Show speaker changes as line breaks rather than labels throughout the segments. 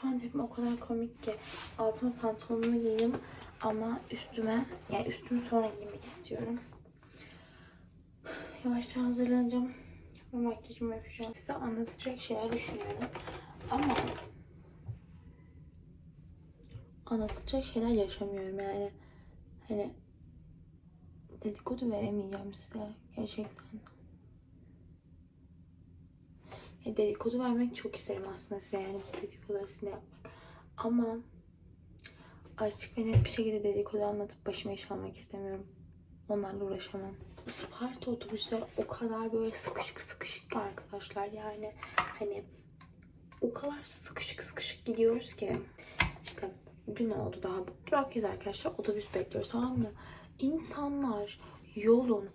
Şu an tipim o kadar komik ki altıma pantolonumu giydim ama üstüme yani üstümü sonra giymek istiyorum. Yavaşça hazırlanacağım ve makyajımı yapacağım. Size anlatacak şeyler düşünüyorum ama anlatacak şeyler yaşamıyorum yani. Hani dedikodu veremeyeceğim size gerçekten. Ya dedikodu vermek çok isterim aslında size yani bu dedikoduları yapmak. Ama açık ve net bir şekilde dedikodu anlatıp başıma iş almak istemiyorum. Onlarla uğraşamam. Isparta otobüsler o kadar böyle sıkışık sıkışık ki arkadaşlar yani hani o kadar sıkışık sıkışık gidiyoruz ki işte dün oldu daha duraktayız arkadaşlar otobüs bekliyoruz tamam mı? İnsanlar yolun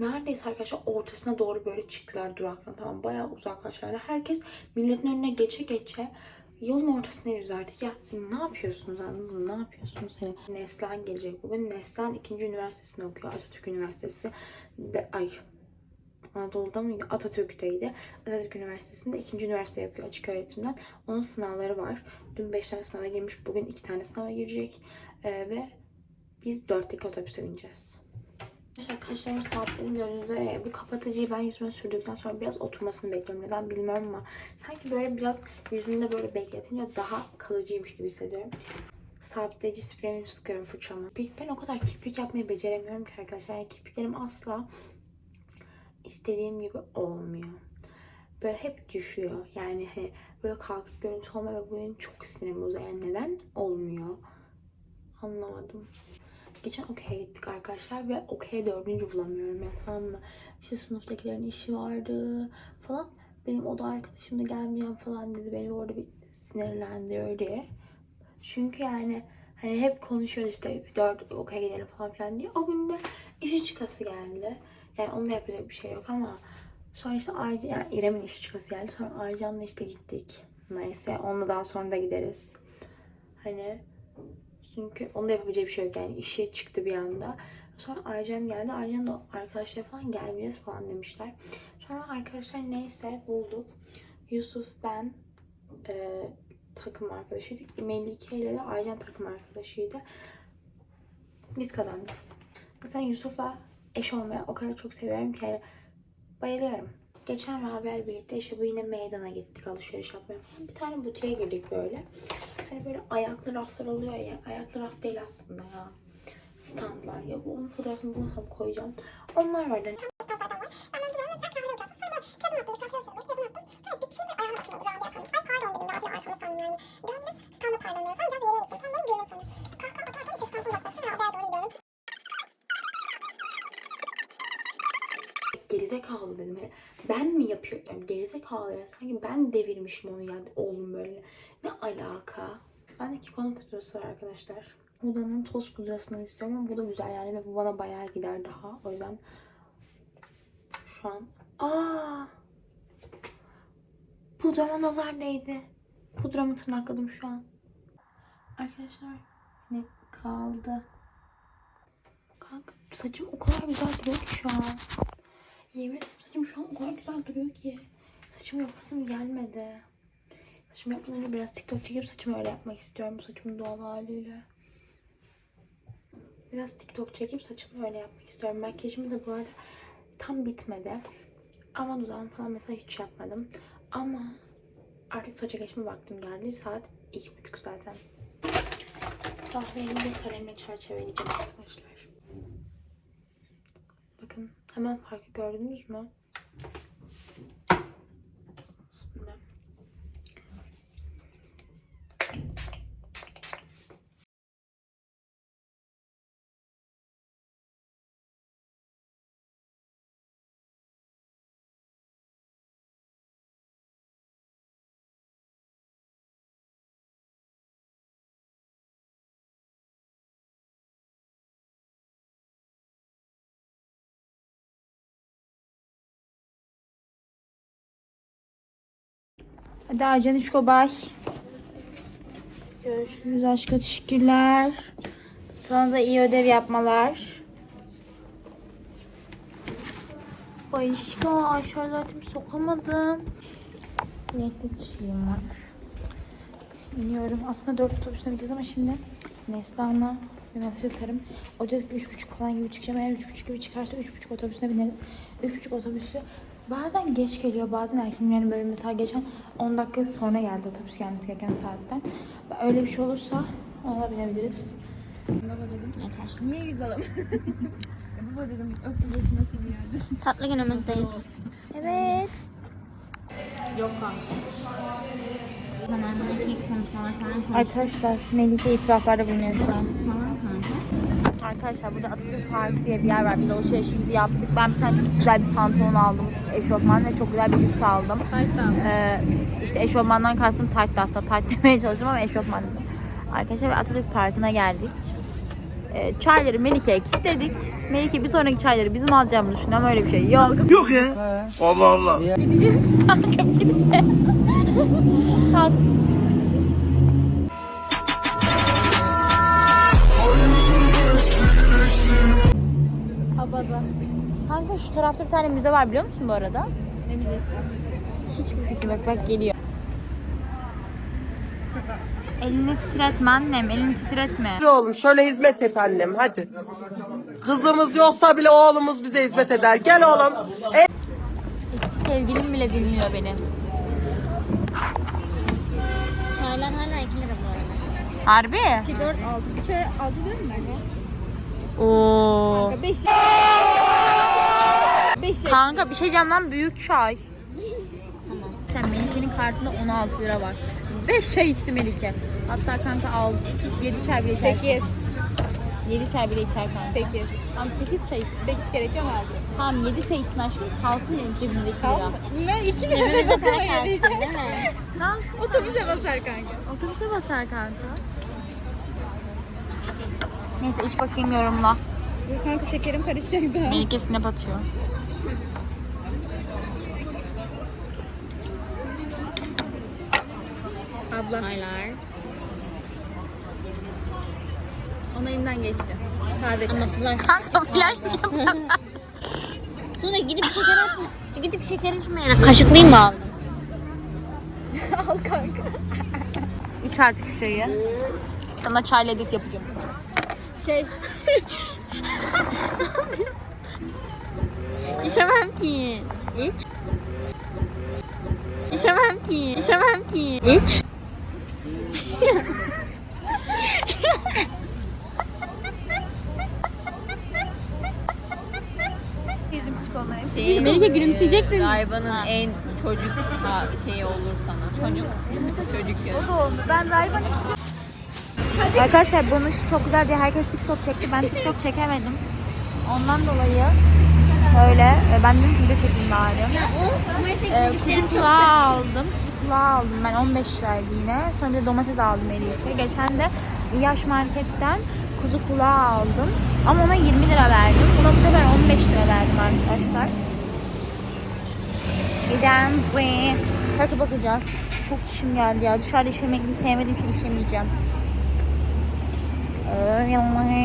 neredeyse arkadaşlar ortasına doğru böyle çıktılar duraktan tamam bayağı uzaklaştılar. Yani herkes milletin önüne geçe geçe yolun ortasındayız artık. Ya ne yapıyorsunuz anladınız mı? Ne yapıyorsunuz? Hani Neslihan gelecek bugün. Neslihan 2. üniversitesini okuyor. Atatürk Üniversitesi. De, ay Anadolu'da mıydı? Atatürk'teydi. Atatürk Üniversitesi'nde ikinci üniversite yapıyor açık öğretimden. Onun sınavları var. Dün 5 tane sınava girmiş. Bugün 2 tane sınava girecek. Ee, ve biz 4'teki otobüse bineceğiz. Arkadaşlar kaşlarımı sabitledim üzere. Bu kapatıcıyı ben yüzüme sürdükten sonra biraz oturmasını bekliyorum. Neden bilmiyorum ama sanki böyle biraz yüzümde böyle bekletince daha kalıcıymış gibi hissediyorum. Sabitleyici spreyimi sıkıyorum fırçamla. Ben o kadar kirpik yapmayı beceremiyorum ki arkadaşlar. Yani kirpiklerim asla istediğim gibi olmuyor. Böyle hep düşüyor. Yani hani böyle kalkık görüntü olma ve bu benim çok sinirimi bozuyor. Yani neden olmuyor? Anlamadım. Geçen okey'e gittik arkadaşlar ve okey dördüncü bulamıyorum yani tamam mı? İşte sınıftakilerin işi vardı falan. Benim oda arkadaşım da gelmeyeceğim falan dedi. Beni orada bir sinirlendiriyor diye. Çünkü yani hani hep konuşuyoruz işte dört okey gidelim falan filan diye. O gün de işi çıkası geldi. Yani onunla yapacak bir şey yok ama sonra işte Aycan, yani İrem'in işi çıkası geldi. Sonra Aycan'la işte gittik. Neyse onunla daha sonra da gideriz. Hani çünkü onda yapabileceği bir şey yok yani işe çıktı bir anda. Sonra Aycan geldi. Aycan da arkadaşlar falan gelmeyeceğiz falan demişler. Sonra arkadaşlar neyse bulduk. Yusuf, ben e, takım arkadaşıydık. Melike ile de Aycan takım arkadaşıydı. Biz kazandık. Zaten Yusuf'la eş olmaya o kadar çok seviyorum ki yani bayılıyorum. Geçen Rabia birlikte işte bu yine meydana gittik alışveriş yapmaya falan. Bir tane butiğe girdik böyle. Hani böyle ayaklı raflar oluyor ya. Ayaklı raf değil aslında ya. Standlar ya. Onun fotoğrafını bulursam koyacağım. Onlar vardı.
standlardan var. Ben. Ben kahve alacaktım. Sonra böyle kedim attım. Bir kahve alıyorum.
Gerizekalı dedim. Yani ben mi yapıyorum? Yani gerizekalı ya. Sanki ben devirmişim onu ya. Oğlum böyle. Ne alaka? Bendeki konu pudrası var arkadaşlar. Buda'nın toz pudrasını istiyorum ama bu da güzel yani ve bu bana bayağı gider daha. O yüzden şu an... Aa! Pudrama nazar değdi. Pudramı tırnakladım şu an. Arkadaşlar ne kaldı? Kanka saçım o kadar güzel duruyor ki şu an. Yemin ederim saçım şu an o kadar güzel duruyor ki. Saçımı yapasım gelmedi. Saçımı yapmadan önce biraz TikTok çekip saçımı öyle yapmak istiyorum. Bu saçımın doğal haliyle. Biraz TikTok çekip saçımı öyle yapmak istiyorum. Makyajım da bu arada tam bitmedi. Ama dudağım falan mesela hiç yapmadım. Ama artık saça geçme vaktim geldi. Saat iki buçuk zaten. Kahverengi bir kalemle çerçeveleyeceğim arkadaşlar. Hemen farkı gördünüz mü? Hadi Acan Üçko bay. Görüşürüz aşka teşekkürler. Sana da iyi ödev yapmalar. Başka şarj aletimi sokamadım. Bir şeyim var. İniyorum. Aslında 4 otobüsüne bineceğiz ama şimdi Neslihan'la bir mesaj atarım. O dedi ki 3.30 falan gibi çıkacağım. Eğer 3.30 gibi çıkarsa 3.30 otobüsüne bineriz. 3.30 otobüsü bazen geç geliyor bazen erken yani böyle mesela geçen 10 dakika sonra geldi otobüs gelmesi gereken saatten. Öyle bir şey olursa ona da binebiliriz.
Niye yüz alalım? Baba dedim öptü başına koyuyordu.
Tatlı günümüzdeyiz. Evet. Yok kanka.
Arkadaşlar Melike itiraflarda bulunuyor şu an. Arkadaşlar burada Atatürk Parkı diye bir yer var. Biz alışverişimizi yaptık. Ben bir tane çok güzel bir pantolon aldım. Eşofman ve çok güzel bir üst aldım. Ee, işte eşofmandan kastım tight da aslında. Tight demeye çalıştım ama eşofman dedim. Arkadaşlar ve Atatürk Parkı'na geldik. Ee, çayları Melike'ye kilitledik. Melike bir sonraki çayları bizim alacağımızı düşünüyor ama öyle bir şey yok.
Yok ya. Allah Allah.
Kanka gideceğiz. Kalk. Abada. Kanka şu tarafta bir tane müze var biliyor musun bu arada?
Ne bilirsin?
Hiçbir fikrim yok. Bak geliyor. Elini titretme annem. Elini titretme.
Oğlum şöyle hizmet et annem hadi. Kızımız yoksa bile oğlumuz bize hizmet eder. Gel oğlum.
Eski sevgilim bile dinliyor beni.
Çaylar hala 2 lira bu arada.
Harbi?
2, 4, 6. 3'e 6 lira mı?
Oo.
5 5
Kanka bir şey diyeceğim lan büyük çay. tamam. Sen Melike'nin kartında 16 lira var. 5 çay içti Melike. Hatta kanka 6, 7 çay bile içer.
8.
7 çay bile içer kanka.
8.
Tamam 8 çay içsin.
8 gerekiyor mu abi?
Tamam 7 çay içsin aşkım. Kalsın benim cebimdeki lira.
Ben 2 lira
para
bakıma yarayacak.
Kalsın.
Otobüse basar kanka.
Otobüse basar kanka. Neyse iç bakayım yorumla.
Kanka şekerim karışacak daha.
Melike snap atıyor.
Abla
Çaylar.
onayımdan geçti. Kahve.
Ama flash.
Kanka flash niye
Sonra gidip şeker atma. Gidip şeker içmeyene kaşıklayayım mı aldın?
Al kanka.
İç artık şu şeyi. Sana çayla edit yapacağım.
Şey
İçemem ki. İç. İçemem ki. İçemem ki. İç.
yüzüm küçük onların hepsi.
Melike gülümseyecektin.
Rayban'ın en çocuk ha, şeyi olur sana. Çocuk. çocuk ya.
O da oldu. Ben Rayban istiyorum.
Arkadaşlar bunun işi çok güzel diye herkes TikTok çekti. Ben TikTok çekemedim. Ondan dolayı böyle e, ben dedim ki video çekeyim bari. Ee,
gidişlerim
kuzu
çok
kulağı aldım. Kuzu kulağı aldım. Ben 15 liraydı yine. Sonra bir de domates aldım Melike. Geçen de yaş marketten kuzu kulağı aldım. Ama ona 20 lira verdim. Buna bu sefer 15 lira verdim arkadaşlar. Gidelim. Takı bakacağız. Çok işim geldi ya. Dışarıda işemekliği sevmediğim için işemeyeceğim. Allah.